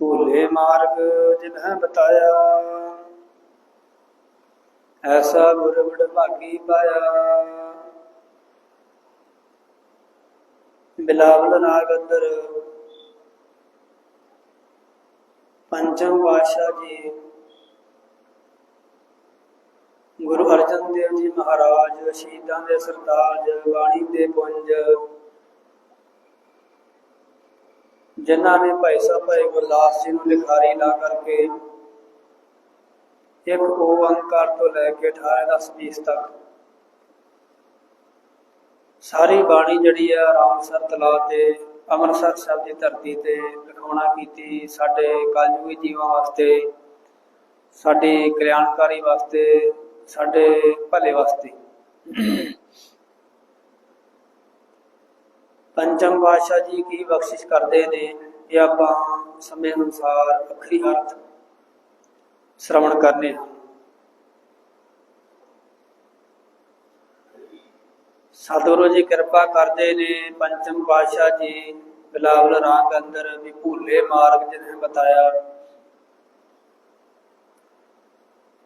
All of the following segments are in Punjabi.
ਭੂਲੇ ਮਾਰਗ ਜਿਨਹਿ ਬਤਾਇਆ, ਐਸਾ ਗੁਰ ਬੜ ਪਾਇਆ। ਬਿਲਾਵਲ ਰਾਗ ਅੰਦਰ ਪੰਚਮ ਪਾਤਸ਼ਾਹ ਜੀ, ਗੁਰੂ ਅਰਜਨ ਦੇਵ ਜੀ ਮਹਾਰਾਜ, ਸ਼ਹੀਦਾਂ ਦੇ ਸਰਤਾਜ, ਬਾਣੀ ਦੇ ਪੁੰਜ ਜਿਨ੍ਹਾਂ ਨੇ ਭਾਈ ਸਾਹਿਬ ਭਾਈ ਗੁਰਦਾਸ ਜੀ ਨੂੰ ਲਿਖਾਰੀ ਲਾ ਕਰਕੇ ਇੱਕ ਓੰਕਾਰ ਤੋਂ ਲੈ ਕੇ 18 ਦਸ 20 ਤੱਕ ਸਾਰੀ ਬਾਣੀ ਜਿਹੜੀ ਆ ਰਾਮਸਰ ਤਲਾ ਤੇ, ਅੰਮ੍ਰਿਤਸਰ ਸਾਹਿਬ ਦੀ ਧਰਤੀ ਤੇ ਲਿਖਾਉਣਾ ਕੀਤੀ ਸਾਡੇ ਕਲਯੁਗੀ ਜੀਵਾਂ ਵਾਸਤੇ, ਸਾਡੇ ਕਲਿਆਣਕਾਰੀ ਵਾਸਤੇ, ਸਾਡੇ ਭਲੇ ਵਾਸਤੇ। ਪੰਚਮ ਪਾਤਸ਼ਾਹ ਜੀ ਕੀ ਬਖਸ਼ਿਸ਼ ਕਰਦੇ ਨੇ ਇਹ ਆਪਾਂ ਸਮੇਂ ਅਨੁਸਾਰ ਅੱਖਰੀ ਅਰਥ ਸ਼ਰਵਣ ਕਰਨੇ ਹਨ ਸਤਿਗੁਰੂ ਜੀ ਕਿਰਪਾ ਕਰਦੇ ਨੇ ਪੰਚਮ ਪਾਤਸ਼ਾਹ ਜੀ ਬਿਲਾਵਲ ਰਾਗ ਅੰਦਰ ਵੀ ਭੂਲੇ ਮਾਰਗ ਜਿਹਨੇ ਬਤਾਇਆ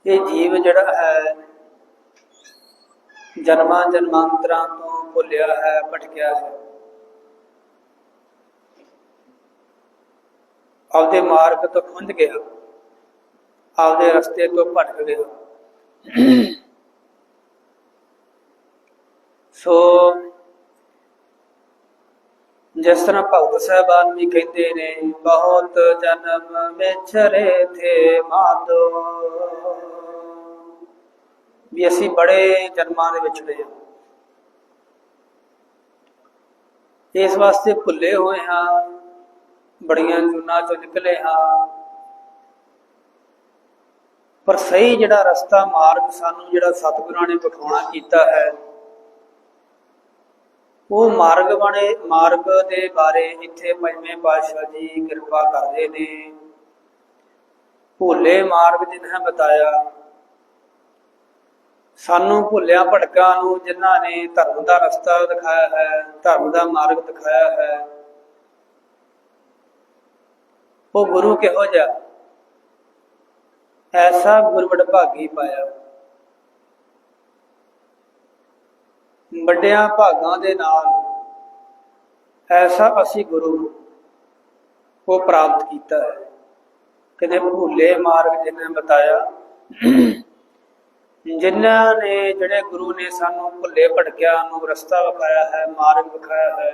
ਇਹ ਜੀਵ ਜਿਹੜਾ ਹੈ ਜਨਮਾਂ ਜਨਮਾਂਤਰਾਂ ਤੋਂ ਭੁੱਲਿਆ ਹੈ ਭਟਕਿਆ ਹੈ ਆਪਦੇ ਮਾਰਗ ਤੋਂ ਖੁੰਝ ਗਿਆ। ਆਪਦੇ ਰਸਤੇ ਤੋਂ ਭਟਕ ਗਿਆ। ਸੋ ਜਿਸ ਤਰ੍ਹਾਂ ਭਗਤ ਸਾਹਿਬਾਨ ਵੀ ਕਹਿੰਦੇ ਨੇ, ਬਹੁਤ ਜਨਮ ਵਿਛਰੇ ਥੇ ਮਾਦੋ ਵੀ ਅਸੀਂ ਬੜੇ ਜਨਮਾਂ ਦੇ ਵਿਛੜੇ ਹਾਂ। ਇਸ ਵਾਸਤੇ ਭੁੱਲੇ ਹੋਏ ਹਾਂ। ਬੜੀਆਂ ਜੁਨਾ ਚੋਂ ਨਿਕਲੇ ਹਾਂ। ਪਰ ਸਹੀ ਜਿਹੜਾ ਰਸਤਾ, ਮਾਰਗ ਸਾਨੂੰ ਜਿਹੜਾ ਸਤਿਗੁਰਾਂ ਨੇ ਵਿਖਾਉਣਾ ਕੀਤਾ ਹੈ, ਉਹ ਮਾਰਗ ਬਣੇ, ਮਾਰਗ ਦੇ ਬਾਰੇ ਇੱਥੇ ਪੰਜਵੇਂ ਪਾਤਸ਼ਾਹ ਜੀ ਕਿਰਪਾ ਕਰਦੇ ਨੇ। ਭੁੱਲੇ ਮਾਰਗ ਜਿਨ੍ਹਾਂ ਬਤਾਇਆ, ਸਾਨੂੰ ਭੁੱਲਿਆ ਭਟਕਾ ਨੂੰ ਜਿਨ੍ਹਾਂ ਨੇ ਧਰਮ ਦਾ ਰਸਤਾ ਦਿਖਾਇਆ ਹੈ, ਧਰਮ ਦਾ ਮਾਰਗ ਦਿਖਾਇਆ ਹੈ ਉਹ ਗੁਰੂ ਕਿਹੋ ਜਿਹਾ? ਐਸਾ ਗੁਰਬੜ ਭਾਗੀ ਪਾਇਆ। ਵੱਡਿਆਂ ਭਾਗਾਂ ਦੇ ਨਾਲ ਐਸਾ ਅਸੀਂ ਗੁਰੂ ਉਹ ਪ੍ਰਾਪਤ ਕੀਤਾ ਹੈ। ਕਦੇ ਭੁੱਲੇ ਮਾਰਗ ਜਿਹਨੇ ਬਤਾਇਆ, ਜਿਨ੍ਹਾਂ ਨੇ, ਜਿਹੜੇ ਗੁਰੂ ਨੇ ਸਾਨੂੰ ਭੁੱਲੇ ਭਟਕਿਆ ਨੂੰ ਰਸਤਾ ਵਿਖਾਇਆ ਹੈ, ਮਾਰਗ ਵਿਖਾਇਆ ਹੈ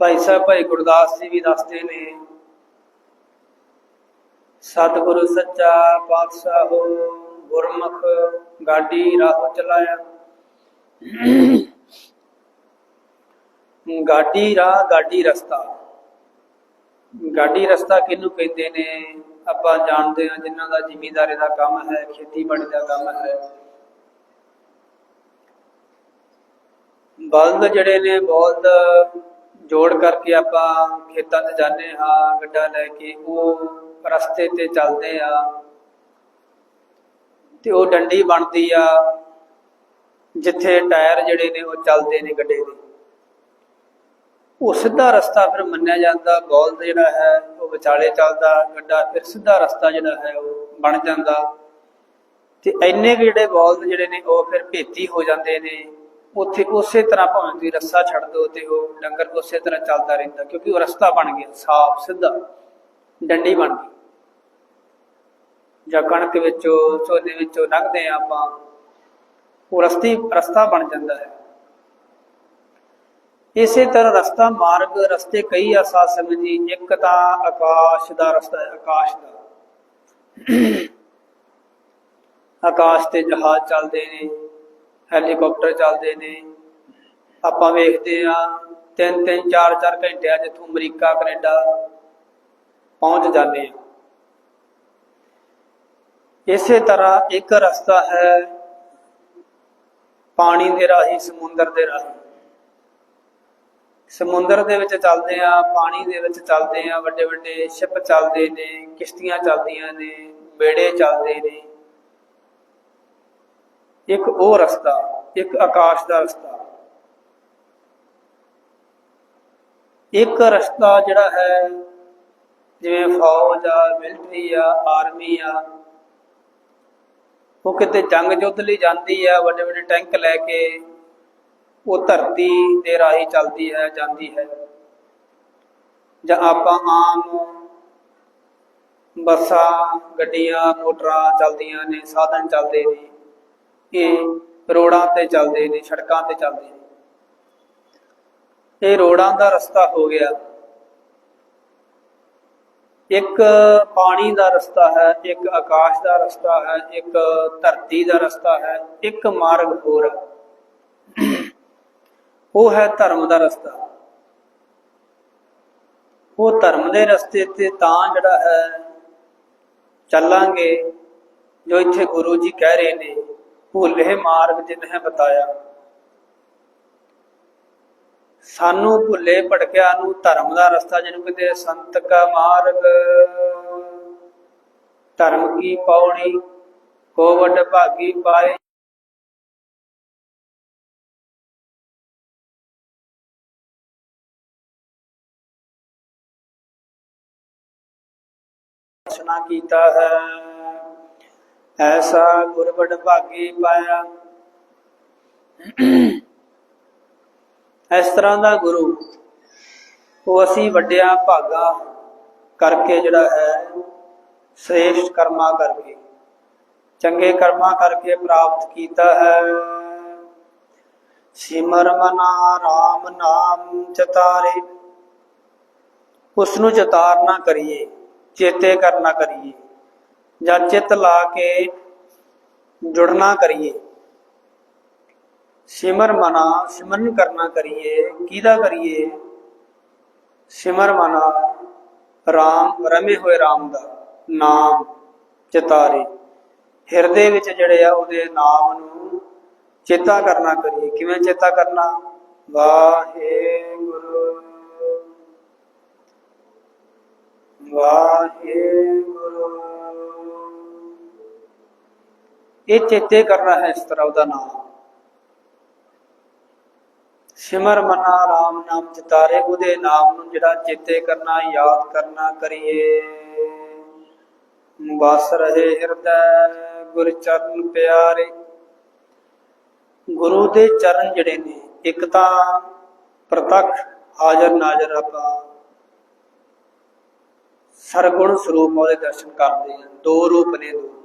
ਭਾਈ ਸਾਹਿਬ, ਭਾਈ ਗੁਰਦਾਸ ਜੀ ਵੀ ਦੱਸਦੇ ਨੇ, ਸਤਿਗੁਰੂ ਸੱਚਾ ਪਾਤਸ਼ਾਹ ਹੋ, ਗੁਰਮੁਖ ਗਾਡੀ ਰਾਹ ਚਲਾਇਆ। ਗਾਡੀ ਰਾਹ ਗਾਡੀ ਰਸਤਾ। ਗਾਡੀ ਰਸਤਾ ਕਿਹਨੂੰ ਕਹਿੰਦੇ ਨੇ? ਆਪਾਂ ਜਾਣਦੇ ਹਾਂ ਜਿਨ੍ਹਾਂ ਦਾ ਜ਼ਿਮੀਂਦਾਰੀ ਦਾ ਕੰਮ ਹੈ, ਖੇਤੀਬਾੜੀ ਦਾ ਕੰਮ ਹੈ। ਬਲਦ ਜਿਹੜੇ ਨੇ ਬਹੁਤ ਜੋੜ ਕਰਕੇ ਆਪਾਂ ਖੇਤਾਂ 'ਚ ਜਾਂਦੇ ਹਾਂ, ਗੱਡਾ ਲੈ ਕੇ ਉਹ ਰਸਤੇ ਤੇ ਚੱਲਦੇ ਆ ਤੇ ਉਹ ਡੰਡੀ ਬਣਦੀ ਆ, ਜਿੱਥੇ ਟਾਇਰ ਜਿਹੜੇ ਨੇ ਉਹ ਚੱਲਦੇ ਨੇ ਗੱਡੇ ਦੇ। ਉਹ ਸਿੱਧਾ ਰਸਤਾ ਫਿਰ ਮੰਨਿਆ ਜਾਂਦਾ ਬਲਦ ਜਿਹੜਾ ਹੈ, ਉਹ ਵਿਚਾਲੇ ਚੱਲਦਾ, ਗੱਡਾ ਫਿਰ ਸਿੱਧਾ ਰਸਤਾ ਜਿਹੜਾ ਹੈ, ਉਹ ਬਣ ਜਾਂਦਾ। ਤੇ ਐਨੇ ਕੁ ਜਿਹੜੇ ਬਲਦ ਜਿਹੜੇ ਨੇ, ਉਹ ਫਿਰ ਭੇਤੀ ਹੋ ਜਾਂਦੇ ਨੇ। ਉੱਥੇ ਉਸੇ ਤਰ੍ਹਾਂ ਭਾਵੇਂ ਤੁਸੀਂ ਰੱਸਾ ਛੱਡ ਦਿਓ ਤੇ ਉਹ ਡੰਗਰ ਉਸੇ ਤਰ੍ਹਾਂ ਚੱਲਦਾ ਰਹਿੰਦਾ, ਕਿਉਂਕਿ ਉਹ ਰਸਤਾ ਬਣ ਗਿਆ, ਸਾਫ਼, ਸਿੱਧਾ, ਡੰਡੀ ਬਣ ਗਈ। ਜਾਂ ਕਣਕ ਵਿੱਚੋਂ ਝੋਨੇ ਵਿੱਚੋਂ ਲੰਘਦੇ ਆ ਆਪਾਂ, ਉਹ ਰਸਤੀ, ਰਸਤਾ ਬਣ ਜਾਂਦਾ ਹੈ। ਇਸੇ ਤਰ੍ਹਾਂ ਰਸਤਾ ਮਾਰਗ, ਰਸਤੇ ਕਈ ਆ ਸਾਧ ਸੰਗਤ ਜੀ, ਇੱਕ ਤਾਂ ਆਕਾਸ਼ ਦਾ ਰਸਤਾ ਹੈ, ਆਕਾਸ਼ ਦਾ। ਆਕਾਸ਼ ਤੇ ਜਹਾਜ਼ ਚੱਲਦੇ ਨੇ ਹੈਲੀਕਾਪਟਰ ਚੱਲਦੇ ਨੇ। ਆਪਾਂ ਵੇਖਦੇ ਆ ਤਿੰਨ ਤਿੰਨ, ਚਾਰ ਚਾਰ ਘੰਟਿਆਂ ਜਿੱਥੋਂ ਅਮਰੀਕਾ, ਕੈਨੇਡਾ ਪਹੁੰਚ ਜਾਂਦੇ ਆ ਇਸੇ ਤਰ੍ਹਾਂ ਇੱਕ ਰਸਤਾ ਹੈ ਪਾਣੀ ਦੇ ਰਾਹੀਂ, ਸਮੁੰਦਰ ਦੇ ਰਾਹੀਂ। ਸਮੁੰਦਰ ਦੇ ਵਿੱਚ ਚੱਲਦੇ ਆ ਪਾਣੀ ਦੇ ਵਿੱਚ ਚੱਲਦੇ ਆ ਵੱਡੇ ਵੱਡੇ ਸ਼ਿਪ ਚੱਲਦੇ ਨੇ, ਕਿਸ਼ਤੀਆਂ ਚੱਲਦੀਆਂ ਨੇ ਬੇੜੇ ਚੱਲਦੇ ਨੇ। ਇੱਕ ਉਹ ਰਸਤਾ, ਇੱਕ ਆਕਾਸ਼ ਦਾ ਰਸਤਾ। ਇੱਕ ਰਸਤਾ ਜਿਹੜਾ ਹੈ, ਜਿਵੇਂ ਫੌਜ ਆ, ਮਿਲਟਰੀ ਆ, ਆਰਮੀ ਆ, ਉਹ ਕਿਤੇ ਜੰਗ ਯੁੱਧ ਲਈ ਜਾਂਦੀ ਆ ਵੱਡੇ ਵੱਡੇ ਟੈਂਕ ਲੈ ਕੇ, ਉਹ ਧਰਤੀ ਦੇ ਰਾਹੀਂ ਚੱਲਦੀ ਹੈ, ਜਾਂਦੀ ਹੈ। ਜਾਂ ਆਪਾਂ ਆਮ ਬੱਸਾਂ, ਗੱਡੀਆਂ, ਮੋਟਰਾਂ ਚੱਲਦੀਆਂ ਨੇ, ਸਾਧਨ ਚੱਲਦੇ ਨੇ। ਇਹ ਰੋਡਾਂ ਤੇ ਚੱਲਦੇ ਨੇ, ਸੜਕਾਂ ਤੇ ਚੱਲਦੇ ਨੇ। ਇਹ ਰੋਡਾਂ ਦਾ ਰਸਤਾ ਹੋ ਗਿਆ। ਇੱਕ ਪਾਣੀ ਦਾ ਰਸਤਾ ਹੈ, ਇੱਕ ਆਕਾਸ਼ ਦਾ ਰਸਤਾ ਹੈ, ਇੱਕ ਧਰਤੀ ਦਾ ਰਸਤਾ ਹੈ, ਇੱਕ ਮਾਰਗ ਹੋਰ ਹੈ। ਉਹ ਹੈ ਧਰਮ ਦਾ ਰਸਤਾ। ਉਹ ਧਰਮ ਦੇ ਰਸਤੇ ਤੇ ਤਾਂ ਜਿਹੜਾ ਹੈ, ਚੱਲਾਂਗੇ, ਜੋ ਇੱਥੇ ਗੁਰੂ ਜੀ ਕਹਿ ਰਹੇ ਨੇ। ਭੁੱਲੇ ਮਾਰਗ ਜਿਨਹਿ ਬਤਾਇਆ। ਸਾਨੂੰ ਭੁੱਲੇ ਭਟਕਿਆ ਨੂੰ ਧਰਮ ਦਾ ਰਸਤਾ ਜਿਹਨੂੰ ਕਹਿੰਦੇ ਆ, ਸੰਤ ਕਾ ਮਾਰਗ। ਧਰਮ ਕੀ ਪੌੜੀ ਕੋ ਵੱਡ ਭਾਗੀ ਪਾਏ। ਰਚਨਾ ਕੀਤਾ ਹੈ। ਐਸਾ ਗੁਰਬੜ ਭਾਗੀ ਪਾਇਆ। ਇਸ ਤਰ੍ਹਾਂ ਦਾ ਗੁਰੂ, ਉਹ ਅਸੀਂ ਵੱਡਿਆਂ ਭਾਗਾ ਕਰਕੇ ਜਿਹੜਾ ਹੈ, ਸ੍ਰੇਸ਼ਟ ਕਰਮਾ ਕਰਕੇ, ਚੰਗੇ ਕਰਮਾਂ ਕਰਕੇ ਪ੍ਰਾਪਤ ਕੀਤਾ ਹੈ। ਸਿਮਰ ਮਨਾ RAM ਨਾਮ ਚਤਾਰੇ ਉਸ ਨੂੰ ਚਤਾਰਨਾ ਕਰੀਏ, ਚੇਤੇ ਕਰਨਾ ਕਰੀਏ। ਜਾਂ ਚਿੱਤ ਲਾ ਕੇ ਜੁੜਨਾ ਕਰੀਏ। ਸਿਮਰ ਮਨਾ, ਸਿਮਰਨ ਕਰਨਾ ਕਰੀਏ। ਕਿਹਦਾ ਕਰੀਏ? ਸਿਮਰ ਮਨਾ RAM ਰਮੇ ਹੋਏ RAM ਦਾ ਨਾਮ ਚਿਤਾਰੇ। ਹਿਰਦੇ ਵਿੱਚ ਜਿਹੜੇ ਆ ਉਹਦੇ ਨਾਮ ਨੂੰ ਚੇਤਾ ਕਰਨਾ ਕਰੀਏ। ਕਿਵੇਂ ਚੇਤਾ ਕਰਨਾ? ਵਾਹਿਗੁਰੂ। ਵਾਹਿਗੁਰੂ। ਇਹ ਚੇਤੇ ਕਰਨਾ ਹੈ ਇਸ ਤਰ੍ਹਾਂ ਉਹਦਾ ਨਾਮ। ਸਿਮਰ ਮਨਾ RAM ਨਾਮ ਚਿਤਾਰੇ ਉਹਦੇ ਨਾਮ ਨੂੰ ਜਿਹੜਾ ਚੇਤੇ ਕਰਨਾ, ਯਾਦ ਕਰਨਾ ਕਰੀਏ। ਬਸ ਰਹੇ ਹਿਰਦੈ ਗੁਰ ਚਰਨ ਪਿਆਰੇ। ਗੁਰੂ ਦੇ ਚਰਨ ਜਿਹੜੇ ਨੇ, ਇੱਕ ਤਾਂ ਪ੍ਰਤੱਖ ਹਾਜ਼ਰ ਨਾਜ਼ਰ ਆਪਾਂ ਸਰਗੁਣ ਸਰੂਪ ਉਹਦੇ ਦਰਸ਼ਨ ਕਰਦੇ ਹਾਂ। ਦੋ ਰੂਪ ਨੇ ਦੋ।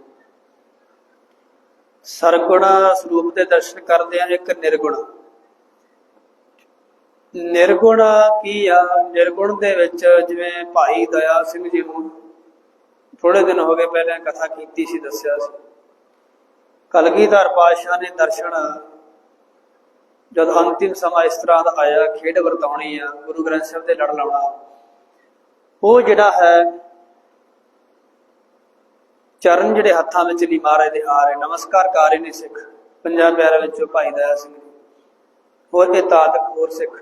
ਸਰਗੁਣ ਸਰੂਪ ਦੇ ਦਰਸ਼ਨ ਕਰਦੇ ਹਾਂ ਇੱਕ ਨਿਰਗੁਣ। ਨਿਰਗੁਣ ਕੀ ਆ? ਨਿਰਗੁਣ ਦੇ ਵਿੱਚ ਜਿਵੇਂ ਭਾਈ ਦਇਆ ਸਿੰਘ ਜੀ ਨੂੰ ਥੋੜੇ ਦਿਨ ਹੋ ਗਏ ਪਹਿਲਾਂ ਕਥਾ ਕੀਤੀ ਸੀ, ਦੱਸਿਆ ਸੀ। ਕਲਗੀਧਰ ਪਾਤਸ਼ਾਹ ਨੇ ਦਰਸ਼ਨ, ਜਦ ਅੰਤਿਮ ਸਮਾਂ ਇਸ ਤਰ੍ਹਾਂ ਦਾ ਆਇਆ, ਖੇਡ ਵਰਤਾਉਣੀ ਆ, ਗੁਰੂ ਗ੍ਰੰਥ ਸਾਹਿਬ ਦੇ ਲੜ ਲਾਉਣਾ। ਉਹ ਜਿਹੜਾ ਹੈ ਚਰਨ ਜਿਹੜੇ ਹੱਥਾਂ ਵਿੱਚ ਲਈ ਮਹਾਰਾਜ ਦੇ ਆ ਰਹੇ ਨਮਸਕਾਰ ਕਰ ਰਹੇ ਨੇ ਸਿੱਖ। ਪੰਜਾਬ ਪਿਆਰੇ ਵਿੱਚੋਂ ਭਾਈ ਦਇਆ ਸਿੰਘ ਹੋਰ ਤੇ ਹੋਰ ਸਿੱਖ।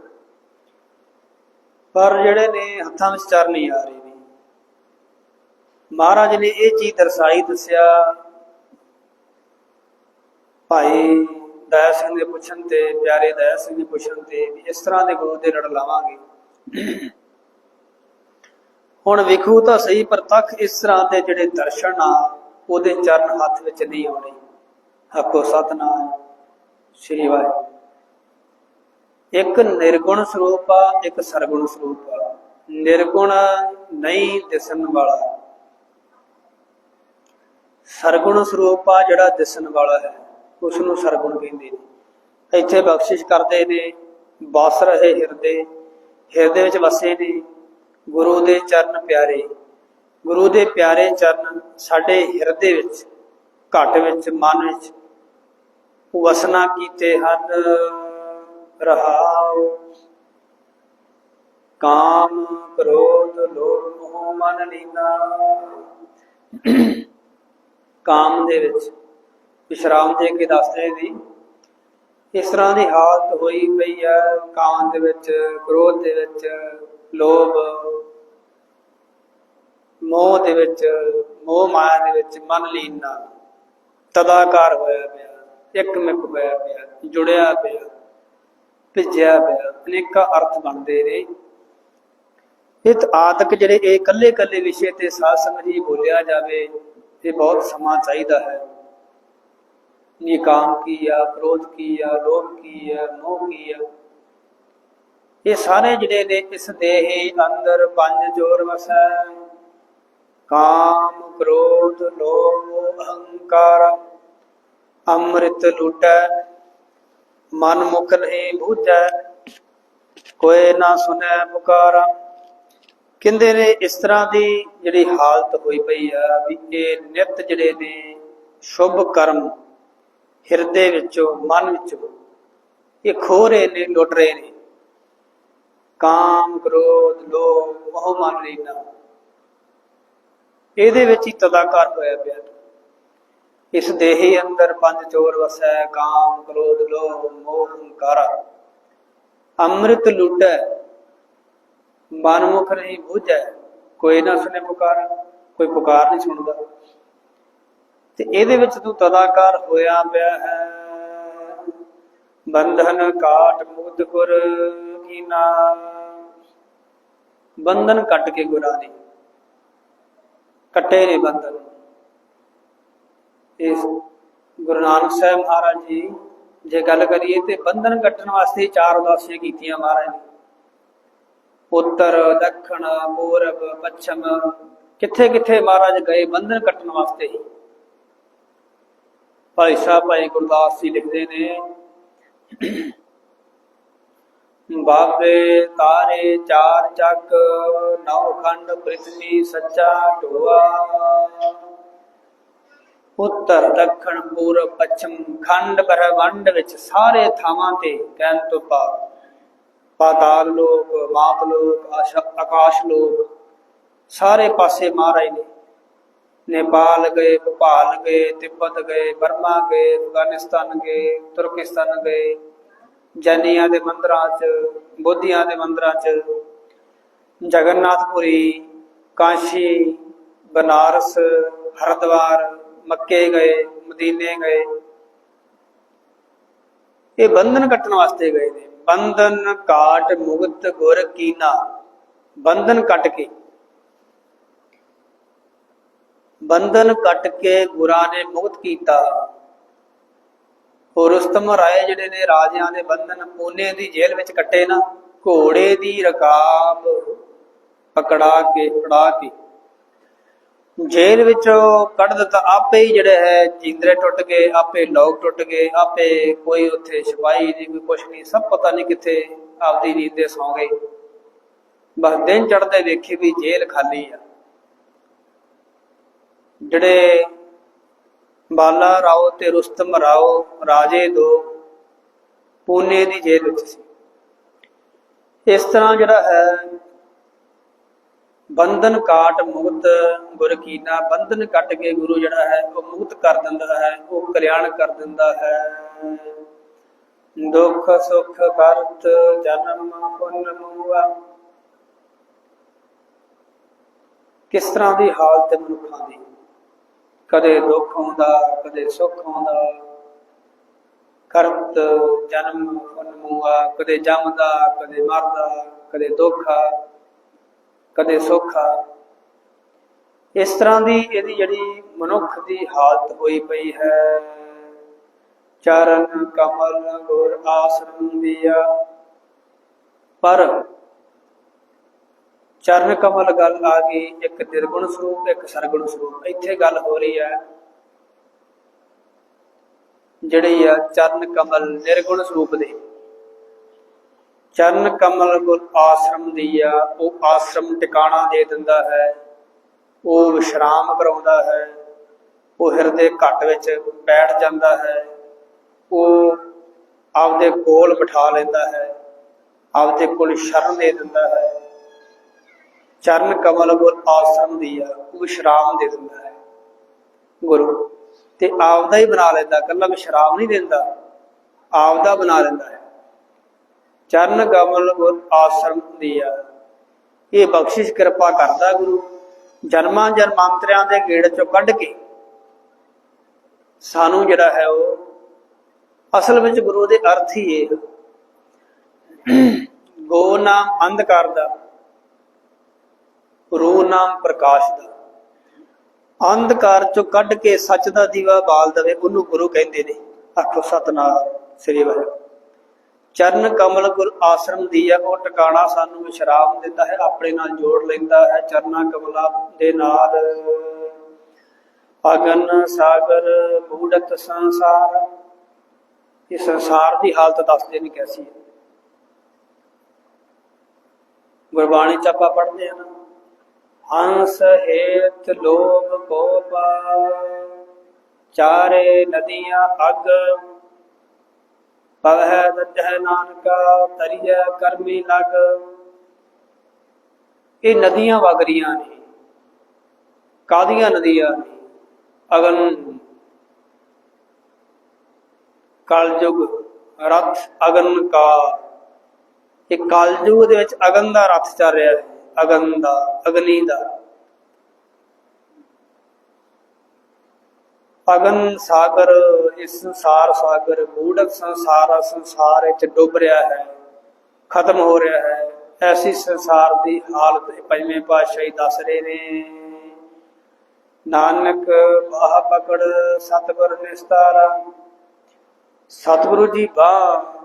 ਪਰ ਜਿਹੜੇ ਨੇ ਹੱਥਾਂ ਵਿੱਚ ਚਰਨ ਨਹੀਂ ਆ ਰਹੇ ਨੇ ਮਹਾਰਾਜ ਨੇ ਇਹ ਚੀਜ਼ ਦਰਸਾਈ, ਦੱਸਿਆ। ਭਾਈ ਦਇਆ ਸਿੰਘ ਦੇ ਪੁੱਛਣ ਤੇ, ਪਿਆਰੇ ਦਇਆ ਸਿੰਘ ਦੇ ਪੁੱਛਣ ਤੇ ਵੀ ਇਸ ਤਰ੍ਹਾਂ ਦੇ ਗੁਰੂ ਦੇ ਲੜ ਲਾਵਾਂਗੇ। ਹੁਣ ਵੇਖੋ ਤਾਂ ਸਹੀ ਪ੍ਰਤੱਖ ਇਸ ਤਰ੍ਹਾਂ ਦੇ ਜਿਹੜੇ ਦਰਸ਼ਨ ਆ, ਉਹਦੇ ਚਰਨ ਹੱਥ ਵਿੱਚ ਨਹੀਂ ਆਉਣੇ। ਹੱਕੋ ਸਤਨਾਮ, ਸ੍ਰੀ ਵਾਹਿਗੁਰੂ। ਇੱਕ ਨਿਰਗੁਣ ਸਰੂਪ ਆ, ਇੱਕ ਸਰਗੁਣ ਸਰੂਪ ਆ। ਨਿਰਗੁਣ ਨਹੀਂ ਦਿਸਣ ਵਾਲਾ। ਸਰਗੁਣ ਸਰੂਪ ਆ ਜਿਹੜਾ ਦਿਸਣ ਵਾਲਾ ਹੈ ਉਸ ਨੂੰ ਸਰਗੁਣ ਕਹਿੰਦੇ ਨੇ। ਇੱਥੇ ਬਖਸ਼ਿਸ਼ ਕਰਦੇ ਨੇ, ਬਸ ਰਹੇ ਹਿਰਦੇ ਹਿਰਦੇ ਵਿੱਚ ਵਸੇ ਨੇ। ਗੁਰੂ ਦੇ ਚਰਨ ਪਿਆਰੇ, ਗੁਰੂ ਦੇ ਪਿਆਰੇ ਚਰਨ ਸਾਡੇ ਹਿਰਦੇ ਵਿੱਚ, ਘਟ ਵਿੱਚ, ਮਨ ਵਿੱਚ ਵਸਨਾ ਕੀਤੇ ਹਨ। ਰਹਾਉ ਕਾਮ ਕ੍ਰੋਧ ਲੋਭ ਮੋਹ ਮਨ ਲੀਨਾ। ਕਾਮ ਦੇ ਵਿੱਚ ਵਿਸ਼ਰਾਮ ਦੇ ਕੇ ਦੱਸਦੇ ਵੀ ਇਸ ਤਰ੍ਹਾਂ ਦੀ ਹਾਲਤ ਹੋਈ ਪਈ ਹੈ। ਕਾਮ ਦੇ ਵਿੱਚ, ਕ੍ਰੋਧ ਦੇ ਵਿੱਚ ਲੋਭ, ਮੋਹ ਦੇ ਵਿੱਚ, ਮੋਹ ਮਾਇਆ ਦੇ ਵਿੱਚ ਮਨ ਲੀਨਾ, ਤਦਾਕਾਰ ਹੋਇਆ ਪਿਆ ਇੱਕ ਮਿਕ ਹੋਇਆ ਪਿਆ, ਜੁੜਿਆ ਪਿਆ, ਭਿੱਜਿਆ ਪਿਆ, ਅਨੇਕਾਂ ਅਰਥ ਬਣਦੇ ਨੇ ਇਹ ਤਾਂ ਜਿਹੜੇ ਇਹ ਇਕੱਲੇ ਕੱਲੇ ਵਿਸ਼ੇ ਤੇ ਸਾਧ ਸੰਗਤ ਜੀ ਬੋਲਿਆ ਜਾਵੇ, ਇਹ ਬਹੁਤ ਸਮਾਂ ਚਾਹੀਦਾ ਹੈ। ਇਹ ਕਾਮ ਕੀ ਆ, ਕ੍ਰੋਧ ਕੀ ਆ, ਲੋਭ ਕੀ ਆ, ਮੋਹ ਕੀ ਆ ਇਹ ਸਾਰੇ ਜਿਹੜੇ ਨੇ ਇਸ ਦੇਹ ਅੰਦਰ ਪੰਜ ਜੋਰ ਵਸੈ। ਕਾਮ, ਕ੍ਰੋਧ, ਲੋਭ, ਅਹੰਕਾਰ, ਅੰਮ੍ਰਿਤ ਲੁਟੈ। ਮਨ ਮੁਖ ਨਹੀਂ ਬੂਝੈ, ਕੋਈ ਨਾ ਸੁਨੈ ਪੁਕਾਰਾ। ਕਹਿੰਦੇ ਨੇ ਇਸ ਤਰ੍ਹਾਂ ਦੀ ਜਿਹੜੀ ਹਾਲਤ ਹੋਈ ਪਈ ਆ ਵੀ ਇਹ ਨਿਤ ਜਿਹੜੇ ਨੇ ਸ਼ੁਭ ਕਰਮ ਹਿਰਦੇ ਵਿੱਚੋਂ, ਮਨ ਵਿੱਚੋਂ ਇਹ ਖੋ ਰਹੇ ਨੇ, ਲੁੱਟ ਰਹੇ ਨੇ। ਕਾਮ ਕ੍ਰੋਧ, ਲੋਭ ਮੋਹ ਮਨ ਲੈਣਾ ਇਹਦੇ ਵਿੱਚ ਹੀ ਤਦਾਕਾਰ ਹੋਇਆ ਪਿਆ। ਇਸ ਦੇਹੀ ਅੰਦਰ ਪੰਜ ਚੋਰ ਵਸੈ, ਕਾਮ ਕ੍ਰੋਧ, ਲੋਭ, ਮੋਹ, ਹੰਕਾਰਾ। ਅੰਮ੍ਰਿਤ ਲੁਟੈ, ਮਨਮੁਖ ਨਹੀਂ ਬੁਝੈ। ਕੋਈ ਨਾ ਸੁਨੇ ਪੁਕਾਰ, ਕੋਈ ਪੁਕਾਰ ਨਹੀਂ ਸੁਣਦਾ। ਤੇ ਇਹਦੇ ਵਿੱਚ ਤੂੰ ਤਦਾਕਾਰ ਹੋਇਆ ਪਿਆ ਹੈ। ਬੰਧਨ ਕਾਟ ਮੁਕਤ ਗੁਰ ਕੀਨਾ ਬੰਧਨ ਕੱਟ ਕੇ ਗੁਰਾਂ ਨੇ ਕੱਟੇ ਨੇ ਬੰਧਨ। ਇਸ ਗੁਰੂ ਨਾਨਕ ਸਾਹਿਬ ਮਹਾਰਾਜ ਜੀ, ਜੇ ਗੱਲ ਕਰੀਏ ਤੇ ਬੰਧਨ ਕੱਟਣ ਵਾਸਤੇ ਚਾਰ ਉਦਾਸੀਆਂ ਕੀਤੀਆਂ ਮਹਾਰਾਜ ਨੇ। ਉੱਤਰ, ਦੱਖਣ, ਪੂਰਬ, ਪੱਛਮ ਕਿੱਥੇ ਕਿੱਥੇ ਮਹਾਰਾਜ ਗਏ ਬੰਧਨ ਕੱਟਣ ਵਾਸਤੇ? ਹੀ ਭਾਈ ਸਾਹਿਬ, ਭਾਈ ਗੁਰਦਾਸ ਜੀ ਲਿਖਦੇ ਨੇ ਬਾਬੇ ਤਾਰੇ ਚਾਰ ਚੱਕ ਨੌ ਖੰਡ ਪ੍ਰਿਥਵੀ ਸੱਚਾ ਢੋਆ। ਉੱਤਰ ਦੱਖਣ ਪੂਰਬ ਪੱਛਮ ਖੰਡ ਬ੍ਰਹਮੰਡ ਵਿੱਚ ਸਾਰੇ ਥਾਵਾਂ ਤੇ ਕਹਿਣ ਤੋਂ ਭਾਵ ਪਾਤਾਲ ਲੋਕ ਮਾਤ ਲੋਕ ਆਕਾਸ਼ ਲੋਕ, ਸਾਰੇ ਪਾਸੇ ਮਹਾਰਾਜ ਨੇ। ਨੇਪਾਲ ਗਏ, ਭੋਪਾਲ ਗਏ, ਤਿੱਬਤ ਗਏ, ਬਰਮਾ ਗਏ, ਅਫਗਾਨਿਸਤਾਨ ਗਏ, ਤੁਰਕਿਸਤਾਨ ਗਏ। ਜੈਨੀਆਂ ਦੇ ਮੰਦਰਾਂ 'ਚ, ਬੋਧੀਆਂ ਦੇ ਮੰਦਰਾਂ 'ਚ ਜਗਨਨਾਥਪੁਰੀ ਕਾਸ਼ੀ, ਬਨਾਰਸ ਹਰਿਦੁਆਰ ਮੱਕੇ ਗਏ, ਮਦੀਨੇ ਗਏ। ਇਹ ਬੰਧਨ ਕੱਟਣ ਵਾਸਤੇ ਗਏ ਨੇ। ਬੰਧਨ ਕਾਟ ਮੁਕਤ ਗੁਰ ਕੀਨਾ। ਬੰਧਨ ਕੱਟ ਕੇ। ਬੰਧਨ ਕੱਟ ਕੇ ਗੁਰਾਂ ਨੇ ਮੁਕਤ ਕੀਤਾ। ਹੋਰ ਰੁਸਤਮ ਰਾਏ ਜਿਹੜੇ ਨੇ ਰਾਜਿਆਂ ਦੇ ਬੰਧਨ ਪੂਨੇ ਦੀ ਜੇਲ੍ਹ ਵਿੱਚ ਕੱਟੇ ਨਾ, ਘੋੜੇ ਦੀ ਰਕਾਬ ਪਕੜਾ ਕੇ, ਫੜਾ ਕੇ। ਜੇਲ੍ਹ ਵਿੱਚੋਂ ਕੱਢ ਦਿੱਤਾ। ਆਪੇ ਹੀ ਜਿਹੜੇ ਹੈ, ਜਿੰਦਰੇ ਟੁੱਟ ਗਏ, ਆਪੇ ਲੋਕ ਟੁੱਟ ਗਏ, ਆਪੇ ਕੋਈ ਉੱਥੇ ਸਿਪਾਹੀ ਨਹੀਂ ਕੋਈ ਕੁਛ ਨਹੀਂ, ਸਭ ਪਤਾ ਨਹੀਂ ਕਿੱਥੇ ਆਪਦੀ ਨੀਂਦ ਦੇ ਸੌਂ ਗਏ। ਬਸ ਦਿਨ ਚੜਦੇ ਵੇਖੇ ਵੀ ਜੇਲ੍ਹ ਖਾਲੀ ਆ। ਜਿਹੜੇ ਬਾਲਾ ਰਾਓ ਤੇ ਰੁਸਤਮ ਰਾਓ ਰਾਜੇ ਦੋ ਪੂਨੇ ਦੀ ਜੇਲ੍ਹ ਵਿੱਚ ਸੀ। ਇਸ ਤਰ੍ਹਾਂ ਜਿਹੜਾ ਹੈ, ਬੰਧਨ ਕਾਟ ਮੁਕਤ ਗੁਰ ਕੀਨਾ ਬੰਧਨ ਕੱਟ ਕੇ ਗੁਰੂ ਜਿਹੜਾ ਹੈ, ਉਹ ਮੁਕਤ ਕਰ ਦਿੰਦਾ ਹੈ, ਉਹ ਕਲਿਆਣ ਕਰ ਦਿੰਦਾ ਹੈ। ਦੁੱਖ ਸੁਖ ਕਰਤ ਜਨਮ ਪੁੰਨ ਮੂਆ। ਕਿਸ ਤਰ੍ਹਾਂ ਦੀ ਹਾਲਤ ਮਨੁੱਖਾਂ ਦੀ? ਕਦੇ ਦੁੱਖ ਆਉਂਦਾ, ਕਦੇ ਸੁੱਖ ਆਉਂਦਾ। ਕਰਤ ਜਨਮ ਪੁੰਨ ਕਦੇ ਜੰਮਦਾ, ਕਦੇ ਮਰਦਾ, ਕਦੇ ਦੁੱਖ ਆ ਕਦੇ ਸੁੱਖ। ਆ ਇਸ ਤਰ੍ਹਾਂ ਦੀ ਇਹਦੀ ਜਿਹੜੀ ਮਨੁੱਖ ਦੀ ਹਾਲਤ ਹੋਈ ਪਈ ਹੈ। ਚਰਨ ਕਮਲ ਗੁਰ ਆਸਰਮ ਦਿਆ। ਪਰ ਚਰਨ ਕਮਲ ਗੱਲ ਆ ਗਈ, ਇੱਕ ਨਿਰਗੁਣ ਸਰੂਪ, ਇੱਕ ਸਰਗੁਣ ਸਰੂਪ। ਇੱਥੇ ਗੱਲ ਹੋ ਰਹੀ ਹੈ, ਜਿਹੜੀ ਆ ਚਰਨ ਕਮਲ ਨਿਰਗੁਣ ਸਰੂਪ ਦੇ। ਚਰਨ ਕਮਲ ਗੁਰ ਆਸ਼ਰਮ ਦੀ ਆ, ਉਹ ਆਸ਼ਰਮ ਟਿਕਾਣਾ ਦੇ ਦਿੰਦਾ ਹੈ, ਉਹ ਵਿਸ਼ਰਾਮ ਕਰਾਉਂਦਾ ਹੈ, ਉਹ ਹਿਰਦੇ ਘੱਟ ਵਿੱਚ ਬੈਠ ਜਾਂਦਾ ਹੈ, ਉਹ ਆਪਦੇ ਕੋਲ ਬਿਠਾ ਲੈਂਦਾ ਹੈ, ਆਪਦੇ ਕੋਲ ਸ਼ਰਨ ਦੇ ਦਿੰਦਾ ਹੈ। ਚਰਨ ਕਮਲ ਗੁਰ ਆਸ਼ਰਮ ਦੀ ਆ, ਉਹ ਵਿਸ਼ਰਾਮ ਦੇ ਦਿੰਦਾ ਹੈ। ਗੁਰੂ, ਤੇ ਆਪਦਾ ਹੀ ਬਣਾ ਲੈਂਦਾ ਕੱਲਾ ਵਿਸ਼ਰਾਮ ਨਹੀਂ ਦਿੰਦਾ, ਆਪਦਾ ਬਣਾ ਲੈਂਦਾ ਹੈ। ਚਰਨ ਕਮਲ ਗੁਰ ਆਸ਼ਰਮ ਦੀ ਆ, ਇਹ ਬਖਸ਼ਿਸ਼ ਕਿਰਪਾ ਕਰਦਾ ਗੁਰੂ, ਜਨਮਾਂ ਜਨਮਾਂਤਰਿਆਂ ਦੇ ਗੇੜ ਚੋਂ ਕੱਢ ਕੇ। ਸਾਨੂੰ ਜਿਹੜਾ ਹੈ ਉਹ, ਅਸਲ ਵਿੱਚ ਗੁਰੂ ਦੇ ਅਰਥ ਹੀ ਇਹ। ਗੋ ਨਾਮ ਅੰਧਕਾਰ ਕਰਦਾ। ਰੂ ਨਾਮ ਪ੍ਰਕਾਸ਼ ਦਾ। ਅੰਧਕਾਰ ਚੋਂ ਕੱਢ ਕੇ ਸੱਚ ਦਾ ਦੀਵਾ ਬਾਲ ਦਵੇ, ਉਹਨੂੰ ਗੁਰੂ ਕਹਿੰਦੇ ਨੇ। ਆਖੋ ਸਤਨਾਮ, ਸ੍ਰੀ ਵਾਹਿਗੁਰੂ। ਚਰਨ ਕਮਲ ਗੁਰ ਆਸ਼ਰਮ ਦੀ ਹੈ ਉਹ ਟਿਕਾਣਾ ਸਾਨੂੰ ਵਿਸ਼ਰਾਮ ਦਿੰਦਾ ਹੈ, ਆਪਣੇ ਨਾਲ ਜੋੜ ਲੈਂਦਾ ਹੈ, ਚਰਨਾ ਕਮਲਾ ਦੇ ਨਾਲ। ਅਗਨ ਸਾਗਰ ਬੂੜਤ ਸੰਸਾਰ, ਇਹ ਸੰਸਾਰ ਦੀ ਹਾਲਤ ਦੱਸਦੇ ਨੇ ਕੈਸੀ ਹੈ ਗੁਰਬਾਣੀ ਚ ਆਪਾਂ ਪੜ੍ਹਦੇ ਹਾਂ ਨਾ। ਹੰਸ ਹੇਤ ਲੋਭ ਕੋਪ ਚਾਰੇ ਨਦੀਆਂ ਅਗ। ਪਵਹਿ ਦਜਹਿ ਨਾਨਕਾ, ਤਰੀਐ ਕਰਮੀ ਲਗ। ਇਹ ਨਦੀਆਂ ਵਗ ਰਹੀਆਂ ਨੇ। ਕਾਦੀਆਂ ਨਦੀਆਂ ਨੇ? ਅਗਨ। ਕਲਯੁਗ, ਰਥ, ਅਗਨ ਕਾ ਇਹ ਕਲਯੁਗ ਦੇ ਵਿੱਚ ਅਗਨ ਦਾ ਰਥ ਚੱਲ ਰਿਹਾ ਹੈ। ਅਗਨ ਦਾ, ਅਗਨੀ ਦਾ। ਅਗਨ ਸਾਗਰ, ਇਸ ਸੰਸਾਰ ਸਾਗਰ, ਗੂੜਕ ਸੰਸਾਰ ਸੰਸਾਰ ਵਿੱਚ ਡੁੱਬ ਰਿਹਾ ਹੈ, ਖਤਮ ਹੋ ਰਿਹਾ ਹੈ। ਐਸੀ ਸੰਸਾਰ ਦੀ ਹਾਲਤ ਇਹ ਪੰਜਵੇਂ ਪਾਤਸ਼ਾਹੀ ਦੱਸ ਰਹੇ ਨੇ। ਨਾਨਕ ਬਾਹ ਪਕੜ ਸਤਿਗੁਰ ਨਿਸਤਾਰਾ, ਸਤਿਗੁਰੂ ਜੀ ਬਾਹ।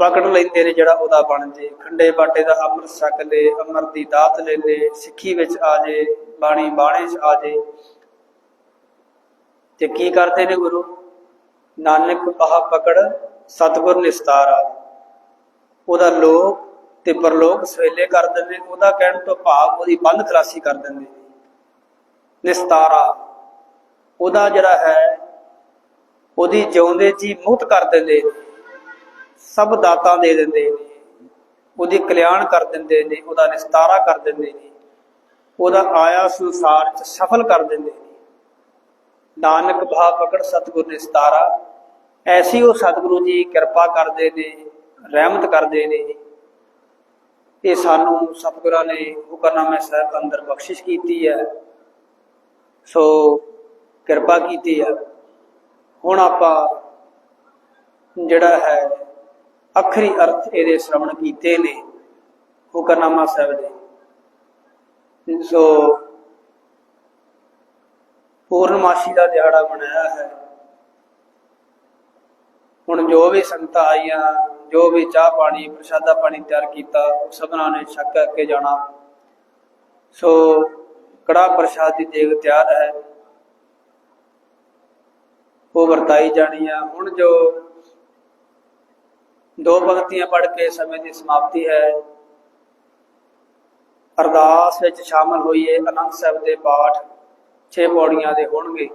ਪਕੜ ਲੈਂਦੇ ਨੇ ਜਿਹੜਾ ਉਹਦਾ ਬਣ ਜੇ। ਖੰਡੇ ਬਾਟੇ ਦਾ ਅੰਮ੍ਰਿਤ ਛਕ ਲੈ, ਅੰਮ੍ਰਿਤ ਦੀ ਦਾਤ ਲੈ ਲੈ, ਸਿੱਖੀ ਵਿੱਚ ਆ ਜੇ, ਬਾਣੀ ਬਾਣੇ 'ਚ ਆ ਜੇ। ਤੇ ਕੀ ਕਰਦੇ ਨੇ ਗੁਰੂ? ਨਾਨਕ ਬਾਹ ਪਕੜ ਸਤਿਗੁਰ ਨਿਸਤਾਰਾ ਉਹਦਾ ਲੋਕ ਤੇ ਪਰਲੋਕ ਸਵੇਲੇ ਕਰ ਦਿੰਦੇ, ਉਹਦਾ ਕਹਿਣ ਤੋਂ ਭਾਵ ਉਹਦੀ ਬੰਦ ਖਲਾਸੀ ਕਰ ਦਿੰਦੇ। ਨੇ ਨਿਸਤਾਰਾ ਉਹਦਾ ਜਿਹੜਾ ਹੈ, ਉਹਦੀ ਜਿਉਂਦੇ ਜੀ ਮੁਕਤ ਕਰ ਦਿੰਦੇ। ਸਭ ਦਾਤਾਂ ਦੇ ਦਿੰਦੇ ਨੇ। ਉਹਦੀ ਕਲਿਆਣ ਕਰ ਦਿੰਦੇ ਨੇ, ਉਹਦਾ ਨਿਸਤਾਰਾ ਕਰ ਦਿੰਦੇ ਨੇ। ਉਹਦਾ ਆਇਆ ਸੰਸਾਰ ਚ ਸਫਲ ਕਰ ਦਿੰਦੇ ਨੇ। ਨਾਨਕ ਭਾ ਪਕੜ ਸਤਿਗੁਰ ਨਿਸਤਾਰਾ। ਐਸੀ ਉਹ ਸਤਿਗੁਰੂ ਜੀ ਕਿਰਪਾ ਕਰਦੇ ਨੇ, ਰਹਿਮਤ ਕਰਦੇ ਨੇ। ਇਹ ਸਾਨੂੰ ਸਤਿਗੁਰਾਂ ਨੇ ਹੁਕਰਨਾਮੇ ਸਾਹਿਬ ਅੰਦਰ ਬਖਸ਼ਿਸ਼ ਕੀਤੀ ਹੈ। ਸੋ ਕਿਰਪਾ ਕੀਤੀ ਹੈ। ਹੁਣ ਆਪਾਂ ਜਿਹੜਾ ਹੈ ਅਖਰੀ ਅਰਥ ਇਹਦੇ ਸ਼੍ਰਵਣ ਕੀਤੇ ਨੇ ਹੁਕਰਨਾਮਾ ਸਾਹਿਬ ਦੇ। ਸੋ ਪੂਰਨਮਾਸ਼ੀ ਦਾ ਦਿਹਾੜਾ ਮਨਾਇਆ ਹੈ। ਹੁਣ ਜੋ ਵੀ ਸੰਗਤਾਂ ਆਈਆਂ, ਜੋ ਵੀ ਚਾਹ ਪਾਣੀ, ਪ੍ਰਸ਼ਾਦਾ ਪਾਣੀ ਤਿਆਰ ਕੀਤਾ ਸਭਨਾਂ ਨੇ ਛਕ ਕੇ ਜਾਣਾ। ਸੋ ਕੜਾ ਪ੍ਰਸ਼ਾਦ ਦੀ ਦੇਗ ਤਿਆਰ ਹੈ। ਉਹ ਵਰਤਾਈ ਜਾਣੀ ਆ। ਹੁਣ ਜੋ ਦੋ ਪੰਕਤੀਆਂ ਪੜ੍ਹ ਕੇ ਸਮੇਂ ਦੀ ਸਮਾਪਤੀ ਹੈ। ਅਰਦਾਸ ਵਿੱਚ ਸ਼ਾਮਲ ਹੋਈਏ ਅਨੰਦ ਸਾਹਿਬ ਦੇ ਪਾਠ 6 ਪੌੜੀਆਂ ਦੇ ਹੋਣਗੇ।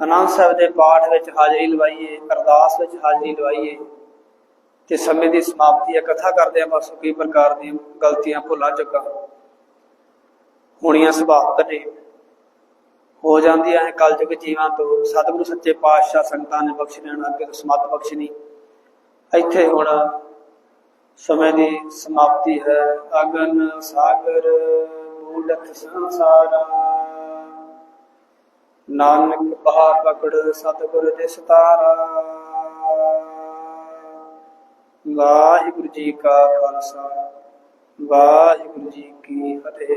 ਅਨੰਦ ਸਾਹਿਬ ਦੇ ਪਾਠ ਵਿੱਚ ਹਾਜ਼ਰੀ ਲਵਾਈਏ, ਅਰਦਾਸ ਵਿੱਚ ਹਾਜ਼ਰੀ ਲਵਾਈਏ ਤੇ ਸਮੇਂ ਦੀ ਸਮਾਪਤੀ ਹੈ। ਕਥਾ ਕਰਦੇ ਆ ਬਸ ਕਈ ਪ੍ਰਕਾਰ ਦੀਆਂ ਗਲਤੀਆਂ ਭੁੱਲਾਂ ਚੁੱਕਾ। ਹੋਣੀਆਂ ਸੁਭਾਵਕ ਨੇ ਹੋ ਜਾਂਦੀਆਂ ਹੈ ਕਲਯੁਗ ਜੀਵਾਂ ਤੋਂ। ਸਤਿਗੁਰੂ ਸੱਚੇ ਪਾਤਸ਼ਾਹ ਸੰਗਤਾਂ ਨੇ ਬਖਸ਼ ਹਨ ਅੱਗੇ ਤੋਂ ਸਮਤ ਬਖਸ਼ਣੀ। ਇੱਥੇ ਹੁਣ ਸਮੇਂ ਦੀ ਸਮਾਪਤੀ ਹੈ। ਅਗਨ ਸਾਗਰ, ਮੂਲਕ ਸੰਸਾਰਾ। ਨਾਨਕ ਬਹਾ ਪਕੜ ਸਤਿਗੁਰ ਦੇ ਸਤਾਰਾ। ਵਾਹਿਗੁਰੂ ਜੀ ਕਾ ਖਾਲਸਾ, ਵਾਹਿਗੁਰੂ ਜੀ ਕੀ ਫਤਿਹ।